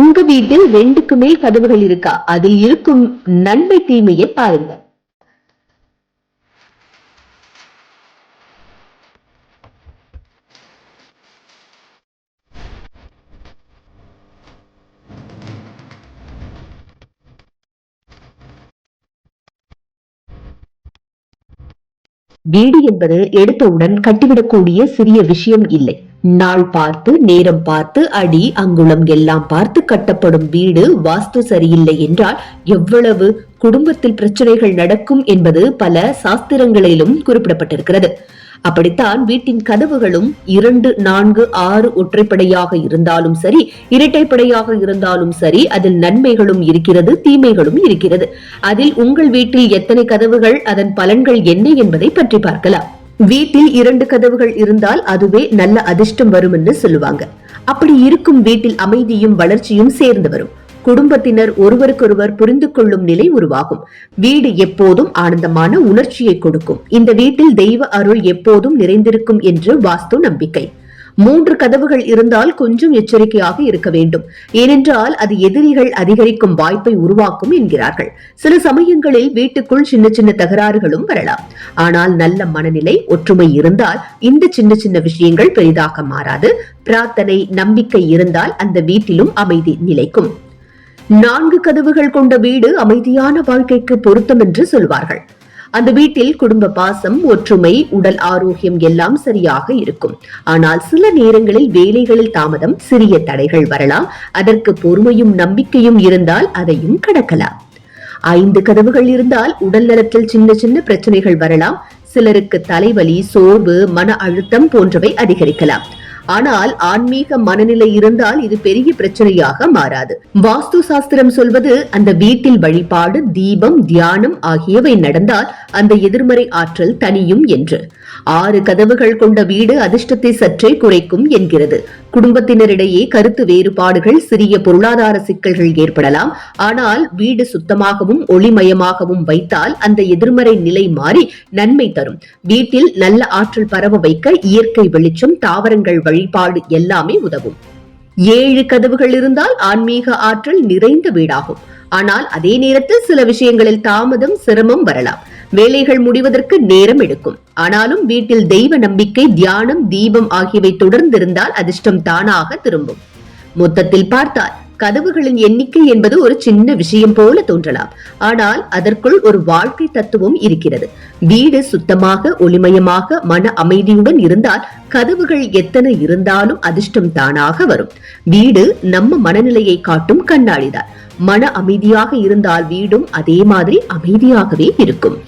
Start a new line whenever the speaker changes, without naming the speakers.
உங்க வீட்டில் ரெண்டுக்கு மேல் கதவுகள் இருக்கா? அதில் இருக்கும் நன்மை தீமையை பாருங்க வீடு என்பது எடுத்தவுடன் கட்டிவிடக்கூடிய சிறிய விஷயம் இல்லை. நாள் பார்த்து நேரம் பார்த்து அடி அங்குளம் எல்லாம் பார்த்து கட்டப்படும் வீடு வாஸ்து சரியில்லை என்றால் எவ்வளவு? குடும்பத்தில் பிரச்சனைகள் நடக்கும் என்பது பல சாஸ்திரங்களிலும் குறிப்பிடப்பட்டிருக்கிறது. அப்படித்தான் வீட்டின் கதவுகளும் இரண்டு நான்கு ஆறு ஒற்றைப்படையாக இருந்தாலும் சரி இரட்டைப்படையாக இருந்தாலும் சரி அதில் நன்மைகளும் இருக்கிறது தீமைகளும் இருக்கிறது. அதில் உங்கள் வீட்டில் எத்தனை கதவுகள் அதன் பலன்கள் என்ன என்பதை பற்றி பார்க்கலாம். வீட்டில் இரண்டு கதவுகள் இருந்தால் அதுவே நல்ல அதிர்ஷ்டம் வரும் என்று சொல்லுவாங்க. அப்படி இருக்கும் வீட்டில் அமைதியும் வளர்ச்சியும் சேர்ந்து வரும். குடும்பத்தினர் ஒருவருக்கொருவர் புரிந்து கொள்ளும் நிலை உருவாகும். வீடு எப்போதும் ஆனந்தமான உணர்ச்சியை கொடுக்கும். இந்த வீட்டில் தெய்வ அருள் எப்போதும் நிறைந்திருக்கும் என்று வாஸ்து நம்பிக்கை. மூன்று கதவுகள் இருந்தால் கொஞ்சம் எச்சரிக்கையாக இருக்க வேண்டும். ஏனென்றால் அது எதிரிகள் அதிகரிக்கும் வாய்ப்பை உருவாக்கும் என்கிறார்கள். சில சமயங்களில் வீட்டுக்குள் சின்ன சின்ன தகராறுகளும் வரலாம். ஆனால் நல்ல மனநிலை ஒற்றுமை இருந்தால் இந்த சின்ன சின்ன விஷயங்கள் பெரிதாக மாறாது. பிரார்த்தனை நம்பிக்கை இருந்தால் அந்த வீட்டிலும் அமைதி நிலைக்கும். நான்கு கதவுகள் கொண்ட வீடு அமைதியான வாழ்க்கைக்கு பொருத்தம் என்று சொல்வார்கள். அந்த வீட்டில் குடும்ப பாசம் ஒற்றுமை உடல் ஆரோக்கியம் எல்லாம் சரியாக இருக்கும். ஆனால் சில நேரங்களில் வேலைகளில் தாமதம் சிறிய தடைகள் வரலாம். அதற்கு பொறுமையும் நம்பிக்கையும் இருந்தால் அதையும் கடக்கலாம். ஐந்து கதவுகள் இருந்தால் உடல் நலத்தில் சின்ன சின்ன பிரச்சனைகள் வரலாம். சிலருக்கு தலைவலி சோர்வு மன அழுத்தம் போன்றவை அதிகரிக்கலாம். ஆனால் ஆன்மீக மனநிலை இருந்தால் இது பெரிய பிரச்சனையாக மாறாது. வாஸ்து சாஸ்திரம் சொல்வது அந்த வீட்டில் வழிபாடு தீபம் தியானம் ஆகியவை நடந்தால் அந்த எதிர்மறை ஆற்றல் தனியும் என்று. ஆறு கதவுகள் கொண்ட வீடு அதிர்ஷ்டத்தை சற்றே குறைக்கும் என்கிறது. குடும்பத்தினரிடையே கருத்து வேறுபாடுகள் சிறிய பொருளாதார சிக்கல்கள் ஏற்படலாம். ஆனால் வீடு சுத்தமாகவும் ஒளிமயமாகவும் வைத்தால் அந்த எதிர்மறை நிலை மாறி நன்மை தரும். வீட்டில் நல்ல ஆற்றல் பரவ வைக்க இயற்கை வெளிச்சம் தாவரங்கள் வழிபாடு எல்லாமே உதவும். ஏழு கதவுகள் இருந்தால் ஆன்மீக ஆற்றல் நிறைந்த வீடாகும். ஆனால் அதே நேரத்தில் சில விஷயங்களில் தாமதம் சிரமம் வரலாம். வேலைகள் முடிவதற்கு நேரம் எடுக்கும். ஆனாலும் வீட்டில் தெய்வ நம்பிக்கை தியானம் தீபம் ஆகியவை தொடர்ந்திருந்தால் அதிர்ஷ்டம் தானாக திரும்பும். மொத்தத்தில் பார்த்தால் கதவுகளின் எண்ணிக்கை என்பது ஒரு சின்ன விஷயம் போல தோன்றலாம். ஆனால் அதற்குள் ஒரு வாழ்க்கை தத்துவம் இருக்கிறது. வீடு சுத்தமாக ஒளிமயமாக மன அமைதியுடன் இருந்தால் கதவுகள் எத்தனை இருந்தாலும் அதிர்ஷ்டம் தானாக வரும். வீடு நம்ம மனநிலையை காட்டும் கண்ணாடிதான். மன அமைதியாக இருந்தால் வீடும் அதே மாதிரி அமைதியாகவே இருக்கும்.